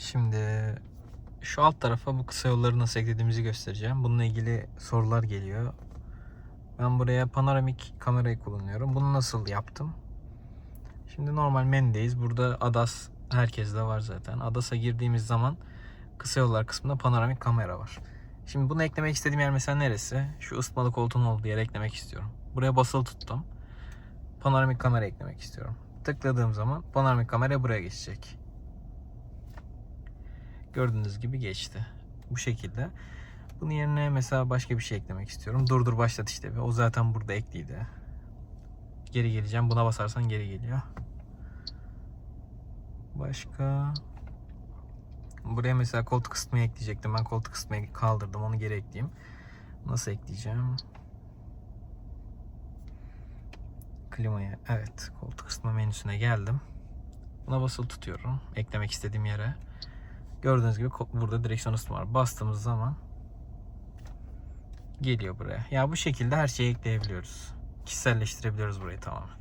Şimdi şu alt tarafa bu kısa yolları nasıl eklediğimizi göstereceğim. Bununla ilgili sorular geliyor. Ben buraya panoramik kamerayı kullanıyorum. Bunu nasıl yaptım? Şimdi normal menüdeyiz. Burada ADAS herkeste var zaten. ADAS'a girdiğimiz zaman kısa yollar kısmında panoramik kamera var. Şimdi bunu eklemek istediğim yer mesela neresi? Şu ısıtmalı koltuğun olduğu yere eklemek istiyorum. Buraya basılı tuttum. Panoramik kamera eklemek istiyorum. Tıkladığım zaman panoramik kamera buraya geçecek. Gördüğünüz gibi geçti. Bu şekilde. Bunun yerine mesela başka bir şey eklemek istiyorum. Durdur başlat işte. O zaten burada ekliydi. Geri geleceğim. Buna basarsan geri geliyor. Başka Buraya mesela koltuk ısıtmayı ekleyecektim. Ben koltuk ısıtmayı kaldırdım. Onu geri ekleyeyim. Nasıl ekleyeceğim? Klimayı. Evet. Koltuk ısıtma menüsüne geldim. Buna basılı tutuyorum. Eklemek istediğim yere. Gördüğünüz gibi burada direksiyon ısıtma var. Bastığımız zaman geliyor buraya. Ya bu şekilde her şeyi ekleyebiliyoruz. Kişiselleştirebiliyoruz burayı tamamen.